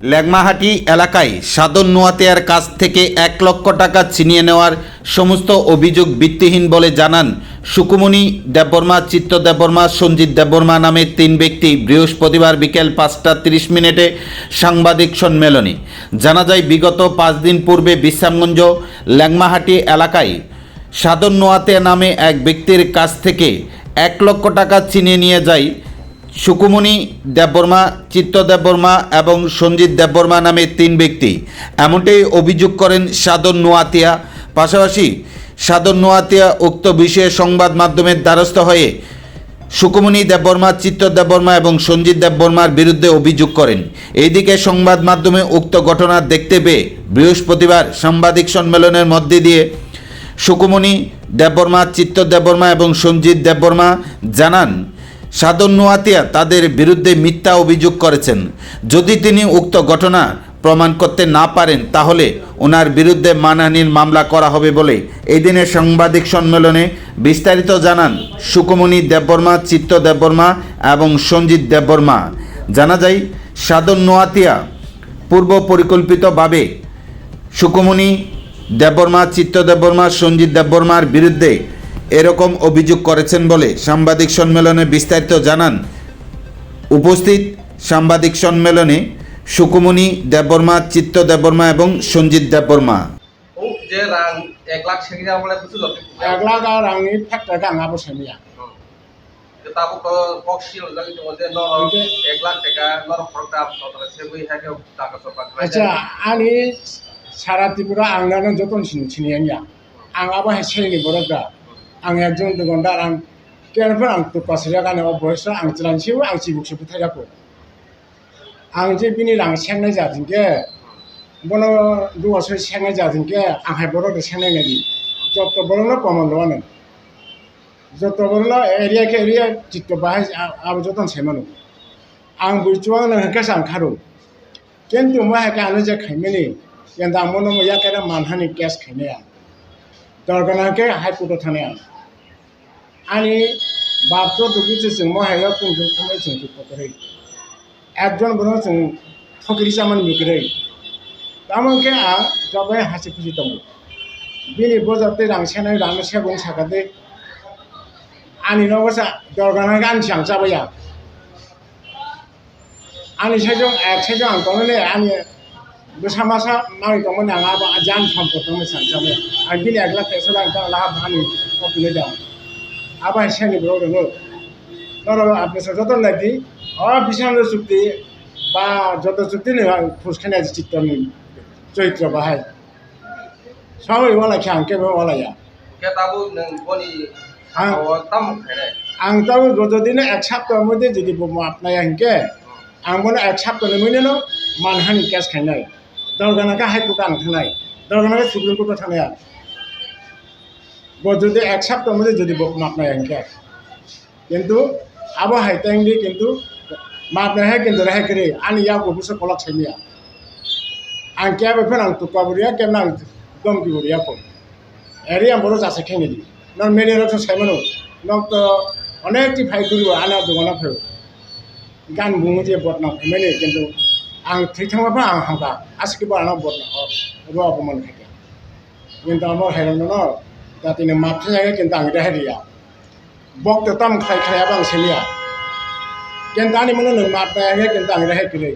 ল্যাংমাহাটি এলাকায় সাদন নোয়াতেয়ার কাছ থেকে এক লক্ষ টাকা ছিনিয়ে নেওয়ার সমস্ত অভিযোগ ভিত্তিহীন বলে জানান সুকুমণি দেববর্মা, চিত্ত দেববর্মা, সঞ্জিত দেববর্মা নামে তিন ব্যক্তি। বৃহস্পতিবার বিকেল পাঁচটা তিরিশ মিনিটে সাংবাদিক সম্মেলনে। জানা যায়, বিগত পাঁচ দিন পূর্বে বিশ্রামগঞ্জ, ল্যাংমাহাটি এলাকায় সাদন নোয়াতিয়া নামে এক ব্যক্তির কাছ থেকে এক লক্ষ টাকা ছিনিয়ে নিয়ে যায় সুকুমণি দেববর্মা, চিত্ত দেববর্মা এবং সঞ্জিত দেববর্মা নামে তিন ব্যক্তি। এমনটাই অভিযোগ করেন সাদন নোয়াতিয়া। পাশাপাশি সাদন নোয়াতিয়া উক্ত বিষয়ে সংবাদ মাধ্যমের দ্বারস্থ হয়ে সুকুমণি দেববর্মা, চিত্ত দেববর্মা এবং সঞ্জিত দেববর্মার বিরুদ্ধে অভিযোগ করেন। এইদিকে সংবাদ মাধ্যমে উক্ত ঘটনা দেখতে পেয়ে বৃহস্পতিবার সাংবাদিক সম্মেলনের মধ্যে দিয়ে সুকুমণি দেববর্মা, চিত্ত দেববর্মা এবং সঞ্জিত দেববর্মা জানান সাদন নোয়াতিয়া তাদের বিরুদ্ধে মিথ্যা অভিযোগ করেছেন। যদি তিনি উক্ত ঘটনা প্রমাণ করতে না পারেন, তাহলে ওনার বিরুদ্ধে মানহানির মামলা করা হবে বলে এই দিনের সাংবাদিক সম্মেলনে বিস্তারিত জানান সুকুমণি দেববর্মা, চিত্ত দেববর্মা এবং সঞ্জিত দেববর্মা। জানা যায়, সাদন নোয়াতিয়া পূর্ব পরিকল্পিতভাবে সুকুমণি দেববর্মা, চিত্ত দেববর্মা, সঞ্জিত দেববর্মার বিরুদ্ধে এরকম অভিযোগ করেছেন বলে সাংবাদিক সম্মেলনে বিস্তারিত জানান। উপস্থিত সাংবাদিক সম্মেলনে সুকুমনি দেববর্মা চিত্ত দেববর্মা এবং সঞ্জিত দেববর্মা। আচ্ছা আমি সারা ত্রিপুরা আংলানো যতন চিনি চিনি আঙ্গা आं एकदम दुगन्दार आं केनफोर आं तुकासिरा गानाव बयसो आं चिरांसिबो आं चिबुकसो फोथायराखौ आं जे बिनि रां सेंनाय जादोंखे बन दुवासो सेंनाय जादोंखे आंहाय बर'दो सेंनाय नायदि जत बर'नो कमन्दआनो जत बर'नो एरियाखे एरिया चित्त बाहाय आबो जतन सेमानो आं बुझुआं नोंखे सानखारो किन्तु माहायखौ आनो जे खायमेनि केन्दा मनो मैया केना मानहानि केस खायनाया दरगनाके हाइकर्टआव थानाया आणि बाबचो दुखीचे सोंबो हायो कुंजो थांबाय सोंथि फकरै একজন বড় जों फकरि जामान मिगरै তামাকে আ জবাই হাসি খুশি দङ बिनि बजाते रांसेनाय रानो सेगं सागादे आंनि न'बसा दरगाना गानसां जाबाय आं आंनि साइजों एक साइजों आं दङलै आंनि गोसा मासा मारै दंमोन आंहा जान सम्पद दङ सानजाबाय आं बिनि एक लाख एक्स' लाख लाख आंनि हरफिननाय दं আবার হিসাবে গ্রহণ ধরো আপনি যত লাগি অফিসান চুক্তি বা যত চুক্তি নেই খুশখানে আছে চিত্র নেই চৈত্র বাহাই। সবাই বলা খেয়ে আমাকে বলা যা আং তাও যতদিনে এক সপ্তাহের মধ্যে যদি আপনার আংকে আং এক সপ্তাহের মধ্যে নো মানহানি কেস খাইনাই দরগানাকে হাইকোর্টে আং থানায় দরগানাকে সুপ্রিম কোর্টে থানায় যদি এক সপ্তাহের মধ্যে যদি মাপনা এংকে কিন্তু আবো হাইতাংদি কিন্তু মাপনা হ্যাঁ কিন্তু রেহাই করে, আনি ইয়া অফিসে কলক সাইমিয়া আং কে বেফেন আং টুকা বরিয়া কেমন দম কি বরিয়া কম এরি আমার চাষে খেয়ে দিই। না মেরিয়ার সাইমানো নক তো অনেকটি ফাই করি আনে দোকানা ফেরো গান বুমো যে বদনা মেনে কিন্তু আং থ্রি থাকবা আং হাঁকা আজকে আনা বদনা রব মনে থাকে কিন্তু আমার হাইরানো না जातिनो माबथायागे किन्तु आं दा हेरिया बक तो तम खाइ खायाबो आं सेलिया किन्तु आनि मनो नो माबथायागे किन्तु आं दा हेकिरै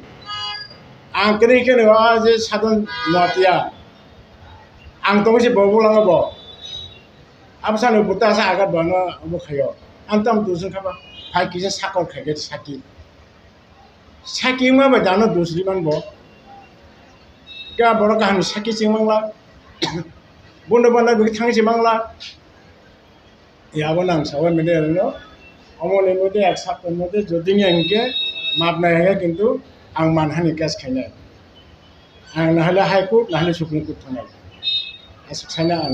आं kini kini wa je sadon notia ang tong si bobo lang bo absa no buta sa agat ba no abo khayo antam dusun khaba phai ki je sakor khage saki saki ma ba dano dusri man বন্ধু বান্ধবীকে থাকছে বাংলা ইয়াবো নাম সবাই মিলে এলো অমলের মধ্যে এক সপ্তাহের মধ্যে যদি আংকে মাপ নাই হয়ে কিন্তু আং মানহানি কেস খাইলে আং নাহলে হাইকোর্ট নাহলে সুপ্রিম কোর্ট থানায় সাইনা আং